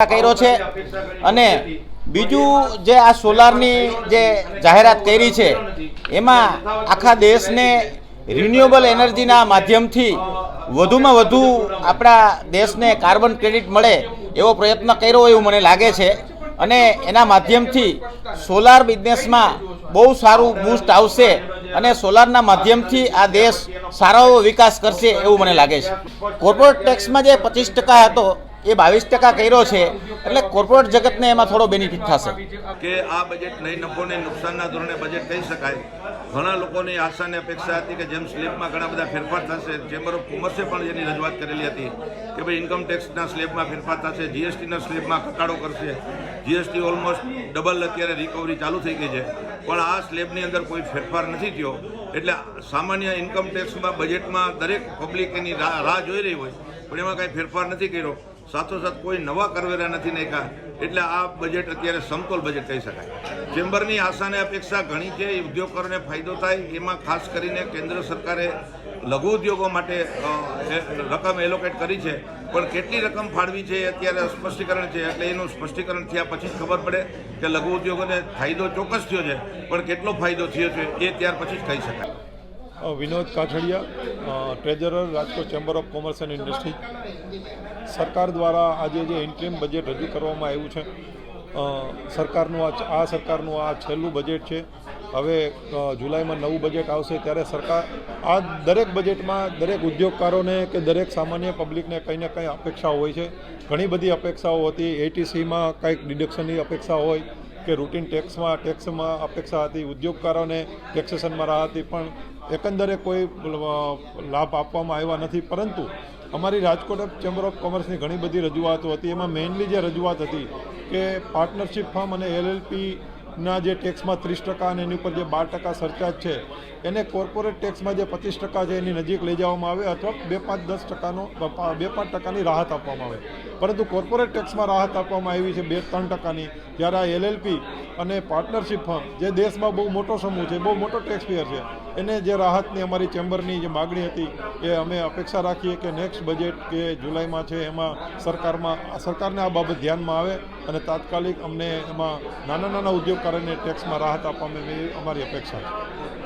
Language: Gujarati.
કર્યો છે. અને બીજું જે આ સોલારની જે જાહેરાત કરી છે એમાં આખા દેશને રિન્યુએબલ એનર્જીના માધ્યમથી વધુમાં વધુ આપણા દેશને કાર્બન ક્રેડિટ મળે એવો પ્રયત્ન કર્યો એવું મને લાગે છે. અને એના માધ્યમથી સોલાર બિઝનેસમાં બહુ સારું બૂસ્ટ આવશે અને સોલારના માધ્યમથી આ દેશ સારો એવો વિકાસ કરશે એવું મને લાગે છે. કોર્પોરેટ ટેક્સમાં જે પચીસ ટકા હતો એ બાવીસ ટકા કર્યો છે, એટલે કોર્પોરેટ જગતને એમાં થોડો બેનિફિટ થશે. કે આ બજેટ નહીં નફોને નુકસાનના ધોરણે બજેટ કહી શકાય. ઘણા લોકોની આશાની અપેક્ષા હતી કે જેમ સ્લેબમાં ઘણા બધા ફેરફાર થશે ચેમ્બર ઓફ કોમર્સે પણ એની રજૂઆત કરેલી હતી, કે ભાઈ ઇન્કમ ટેક્સના સ્લેબમાં ફેરફાર થશે જીએસટીના સ્લેબમાં ઘટાડો કરશે. જીએસટી ઓલમોસ્ટ ડબલ અત્યારે રિકવરી ચાલુ થઈ ગઈ છે. પણ આ સ્લેબની અંદર કોઈ ફેરફાર નથી થયો. એટલે સામાન્ય ઇન્કમ ટેક્સમાં બજેટમાં દરેક પબ્લિક એની રાહ જોઈ રહી હોય, પણ એમાં કાંઈ ફેરફાર નથી કર્યો. સાથોસાથ કોઈ નવા કરવેરા નથી નાખ્યા. એટલે આ બજેટ અત્યારે સમતોલ બજેટ કહી શકાય. ચેમ્બરની આશાને અપેક્ષા ઘણી છે ઉદ્યોગકારોને ફાયદો થાય, એમાં ખાસ કરીને કેન્દ્ર સરકારે લઘુ ઉદ્યોગો માટે રકમ એલોકેટ કરી છે. પણ કેટલી રકમ ફાળવી છે એ અત્યારે સ્પષ્ટીકરણ છે. એટલે એનું સ્પષ્ટીકરણ થયા પછી જ ખબર પડે કે લઘુ ઉદ્યોગોને ફાયદો ચોક્કસ થયો છે. પણ કેટલો ફાયદો થયો છે એ ત્યાર પછી જ કહી શકાય. Vinod Kachhadiya treasurer Rajkot chamber of commerce and industry સરકાર દ્વારા આજે જે ઇન્ટ્રીમ બજેટ રજૂ કરવામાં આવ્યું છે સરકારનું આ આ સરકારનું આ છેલ્લું બજેટ છે. હવે જુલાઈમાં નવું બજેટ આવશે ત્યારે સરકાર, આ દરેક બજેટમાં દરેક ઉદ્યોગકારોને કે દરેક સામાન્ય પબ્લિકને કંઈ ને કંઈ અપેક્ષાઓ હોય છે. ઘણી બધી અપેક્ષાઓ હતી એટીસીમાં કંઈક ડિડક્શનની અપેક્ષા હોય કે રૂટીન ટેક્સમાં ટેક્સમાં અપેક્ષા હતી, ઉદ્યોગકારોને ટેક્સેશનમાં રાહત હતી પણ એકંદરે કોઈ લાભ આપવામાં આવ્યા નથી. પરંતુ અમારી રાજકોટ ચેમ્બર ઓફ કોમર્સની ઘણી બધી રજૂઆતો હતી. એમાં મેઇનલી જે રજૂઆત હતી કે પાર્ટનરશિપ ફર્મ અને એલએલપીના જે ટેક્સમાં ત્રીસ ટકા અને એની ઉપર જે બાર ટકા સરચાર્જ છે, એને કોર્પોરેટ ટેક્સમાં જે પચીસ ટકા છે એની નજીક લઈ જવામાં આવે અથવા બે પાંચ દસ ટકાનો, બે પાંચ ટકાની રાહત આપવામાં આવે. પરંતુ કોર્પોરેટ ટેક્સમાં રાહત આપવામાં આવી છે બે, ત્રણ ટકાની. જ્યારે આ એલએલપી અને પાર્ટનરશિપ ફર્મ જે દેશમાં બહુ મોટો સમૂહ છે, બહુ મોટો ટેક્સ પેયર છે, એને જે રાહતની અમારી ચેમ્બરની જે માગણી હતી, એ અમે અપેક્ષા રાખીએ કે નેક્સ્ટ બજેટ કે જુલાઈમાં છે, એમાં સરકારમાં, સરકારને આ બાબત ધ્યાનમાં આવે અને તાત્કાલિક અમને એમાં નાના નાના ઉદ્યોગકારોને ટેક્સમાં રાહત આપવામાં અમારી અપેક્ષા છે.